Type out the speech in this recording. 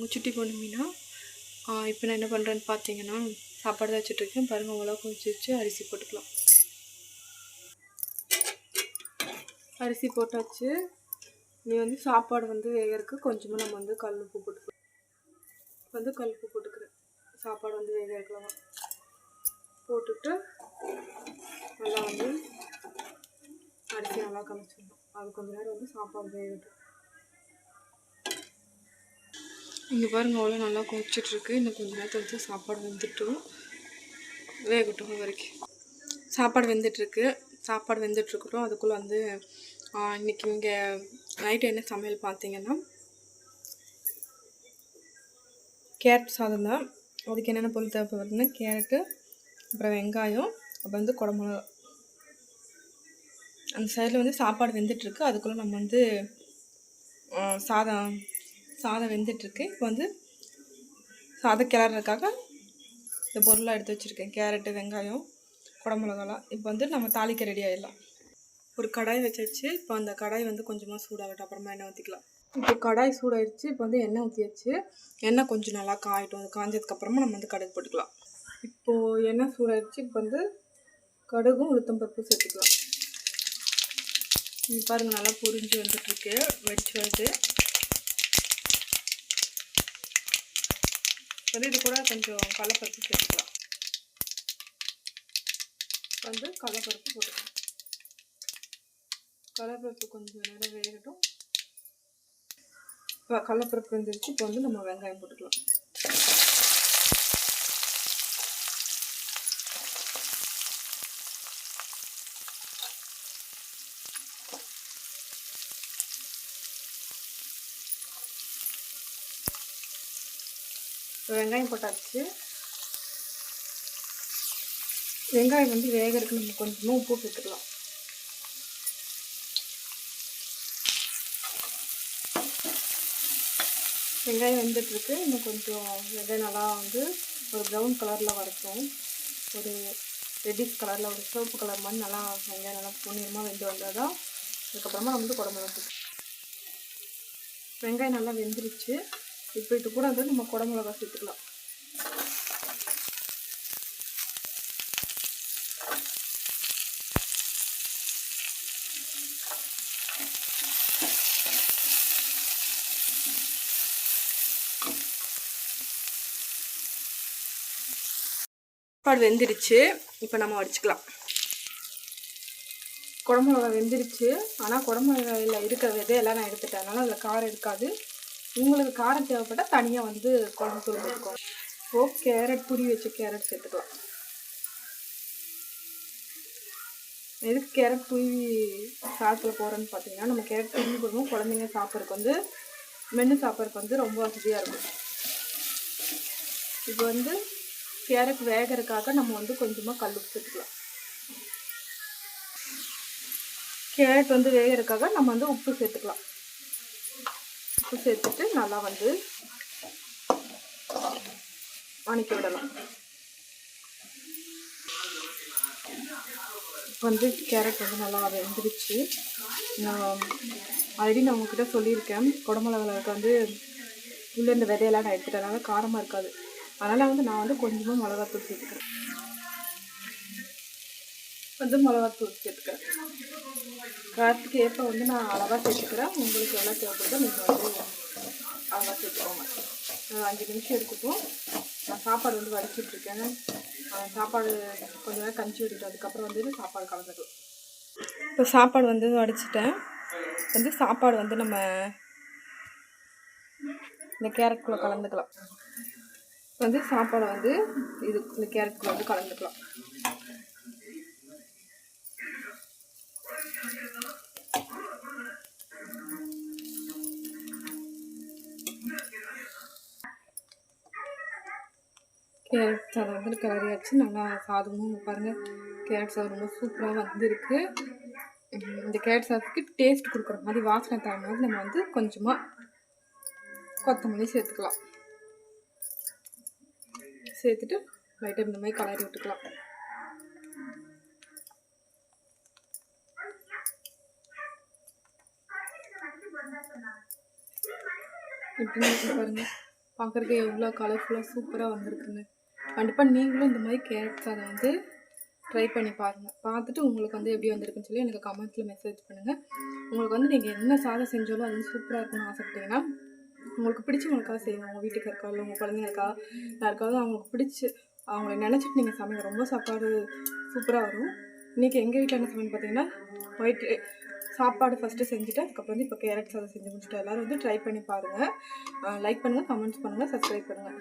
முச்சுட்டி பொண்ணு மீனா. இப்போ நான் என்ன பண்ணுறேன்னு பார்த்தீங்கன்னா சாப்பாடு தான் வச்சுட்ருக்கேன் பாருங்கள் உங்களாக கொஞ்சம் வச்சு அரிசி போட்டுக்கலாம். அரிசி போட்டாச்சு. நீ வந்து சாப்பாடு வந்து வேகிறதுக்கு கொஞ்சமாக நம்ம வந்து கல் உப்பு போட்டுக்கலாம். வந்து கல் உப்பு போட்டுக்கிறேன். சாப்பாடு வந்து வேக இருக்கலாம் போட்டுட்டு நல்லா வந்து அரிசி நல்லா கலச்சிடணும். அது கொஞ்ச நேரம் வந்து சாப்பாடு வேகட்டும். இங்கே பாருங்கள் அவ்வளோ நல்லா கொதிச்சிட்ருக்கு இன்னும் கொஞ்சம் நேரத்தில் வச்சு சாப்பாடு வெந்துட்டும் வேகட்டும் வரைக்கும். சாப்பாடு வெந்துட்டுருக்கு சாப்பாடு வெந்துட்டுருக்கட்டும் அதுக்குள்ளே வந்து இன்றைக்கி இன்னைக்கு இங்கே நைட்டு என்ன சமையல் பார்த்தீங்கன்னா கேரட் சாதம் தான். அதுக்கு என்னென்ன பொருள் தேவைப்படுதுன்னா கேரட்டு அப்புறம் வெங்காயம் அப்புறம் வந்து குடமிளகா. அந்த சைடில் வந்து சாப்பாடு வெந்துட்டுருக்கு அதுக்குள்ளே நம்ம வந்து சாதம் சாதம் வெந்துட்டுருக்கு. இப்போ வந்து சாதம் கிளறதுக்காக இந்த பொருளாக எடுத்து வச்சுருக்கேன். கேரட்டு வெங்காயம் குடமிளகாலாம். இப்போ வந்து நம்ம தாளிக்க ரெடி ஆகிடலாம் ஒரு கடாய் வச்சாச்சு. இப்போ அந்த கடாய் வந்து கொஞ்சமாக சூடாகட்டும். அப்புறமா எண்ணெய் ஊற்றிக்கலாம் இப்போ கடாய் சூடாயிடுச்சு இப்போ வந்து எண்ணெய் ஊற்றியாச்சு எண்ணெய் கொஞ்சம் நல்லா காயிட்டும். அது காஞ்சதுக்கப்புறமா நம்ம வந்து கடுகு போட்டுக்கலாம். இப்போது எண்ணெய் சூடாயிடுச்சு இப்போ வந்து கடுகும் உளுத்தம் பருப்பு சேர்த்துக்கலாம். பாருங்கள் நல்லா பொரிஞ்சு வந்துட்டுருக்கு. வெடிச்சு வருது. வந்து இது கூட கொஞ்சம் கடலப்பருப்பு சேர்த்துக்கலாம். வந்து கடலப்பருப்பு போட்டுக்கலாம். கடலப்பருப்பு கொஞ்சம் நேரம் வேகட்டும். இப்போ கடலப்பருப்பு வெந்துருச்சு. இப்போ வந்து நம்ம வெங்காயம் போட்டுக்கலாம். வெங்காயம் போட்டாச்சு. வெங்காயம் வந்து வேகருக்கு நம்ம கொஞ்சமாக உப்பு போட்டுக்கலாம் வெங்காயம் வெந்துட்டுருக்கு இன்னும் கொஞ்சம் வெங்காயம் நல்லா வந்து ஒரு ப்ரௌன் கலரில் வரட்டும் ஒரு ரெட்டிஷ் கலரில் ஒரு சிவப்பு கலர் மாதிரி நல்லா வெங்காயம் நல்லா பொன்னிறமாக வெந்து வந்தால் தான் அதுக்கப்புறமா நம்ம வந்து குடம்பு வெங்காயம் நல்லா வெந்துருச்சு. இப்போ இது கூட வந்து நம்ம குடமிளகா சேர்த்துக்கலாம். சாப்பாடு வெந்துருச்சு. இப்போ நம்ம வடிச்சுக்கலாம். குடமிளகா வெந்துருச்சு. ஆனால் குடமிளகாயில் இருக்கிற விதையெல்லாம் நான் எடுத்துட்டேன். அதனால் அதில் காரம் இருக்காது. உங்களுக்கு காரம் தேவைப்பட்டால் தனியாக வந்து குழம்பு தூள் போட்டுக்கோங்க ஓ கேரட் புரி வச்ச கேரட் சேர்த்துக்கலாம். எதுக்கு கேரட் துருவி சாதத்தில் போகிறோன்னு பார்த்தீங்கன்னா நம்ம கேரட் துருவி போடுவோம் குழந்தைங்க சாப்பிட்றதுக்கு வந்து மென்று சாப்பிட்றதுக்கு வந்து ரொம்ப வசதியாக இருக்கும். இப்போ வந்து கேரட் வேகிறதுக்காக நம்ம வந்து கொஞ்சமாக கல் சேர்த்துக்கலாம். கேரட் வந்து வேகிறதுக்காக நம்ம வந்து உப்பு சேர்த்துக்கலாம். உப்பு சேர்த்துட்டு நல்லா வந்து வணக்கி விடலாம். இப்போ வந்து கேரட் வந்து நல்லா வெந்துருச்சு. நான் ஆல்ரெடி நான் உங்ககிட்ட சொல்லியிருக்கேன். குடமிளகாவுக்கு வந்து உள்ளே இந்த விதையெல்லாம் நான் எடுத்துட்டனால காரமாக இருக்காது. அதனால் வந்து நான் வந்து கொஞ்சமாக மிளகாத்தூள் சேர்த்துக்கிறேன். வந்து மிளகாத்தூள் சேர்த்துக்கிறேன் காரத்துக்கு ஏற்ப வந்து நான் அளவாக சேர்த்துக்கிறேன். உங்களுக்கு எவ்வளோ தேவைப்படுதோ நீங்கள் வந்து அளவாக சேர்த்துக்கோங்க. ஒரு அஞ்சு நிமிஷம் இருக்கட்டும். நான் சாப்பாடு வந்து வடிச்சிட்ருக்கேன் சாப்பாடு கொஞ்ச நேரம் கஞ்சி விட்டுட்டு அதுக்கப்புறம் வந்து சாப்பாடு கலந்துடும் இப்போ சாப்பாடு வந்து வடிச்சிட்டேன். வந்து சாப்பாடு வந்து நம்ம இந்த கேரட்குள்ளே கலந்துக்கலாம். வந்து சாப்பாடை வந்து இது இந்த கேரட்குள்ளே வந்து கலந்துக்கலாம். கேரட் சாதம் வந்து கிளறியாச்சு நல்லா சாதமும் பாருங்கள் கேரட் சாதம் ரொம்ப சூப்பராக வந்திருக்கு. இந்த கேரட் சாதத்துக்கு டேஸ்ட் கொடுக்குற மாதிரி வாசனை தர மாதிரி நம்ம வந்து கொஞ்சமாக கொத்தமல்லி சேர்த்துக்கலாம். சேர்த்துட்டு லைட்டாக இந்த மாதிரி கலரி விட்டுக்கலாம். எப்படி பாருங்கள் பாருங்க பார்க்குறதுக்கு எவ்வளோ கலர்ஃபுல்லாக சூப்பராக வந்திருக்குங்க கண்டிப்பாக நீங்களும் இந்த மாதிரி கேரட் சாதம் வந்து ட்ரை பண்ணி பாருங்கள் பார்த்துட்டு உங்களுக்கு வந்து எப்படி வந்திருக்குன்னு சொல்லி எனக்கு கமெண்ட்டில் மெசேஜ் பண்ணுங்கள் உங்களுக்கு வந்து நீங்கள் என்ன சாதம் செஞ்சாலும் அது வந்து சூப்பராக இருக்கும்னு ஆசைப்பட்டீங்கன்னா உங்களுக்கு பிடிச்சவங்களுக்காக செய்யணும் உங்கள் வீட்டுக்கு இருக்கா இல்லை உங்கள் குழந்தைங்களுக்கா யாருக்காவது அவங்களுக்கு பிடிச்சி அவங்கள நினச்சிட்டு நீங்கள் சமைங்க. ரொம்ப சாப்பாடு சூப்பராக வரும். இன்றைக்கி எங்கள் வீட்டில் என்ன சமையல் பார்த்தீங்கன்னா ஒயிட் eh, சாப்பாடு ஃபஸ்ட்டு செஞ்சுட்டு அதுக்கப்புறம் வந்து இப்போ கேரட் சாதம் செஞ்சு முடிச்சுட்டு எல்லோரும் வந்து ட்ரை பண்ணி பாருங்கள் லைக் பண்ணுங்கள் கமெண்ட்ஸ் பண்ணுங்கள் சப்ஸ்கிரைப் பண்ணுங்கள்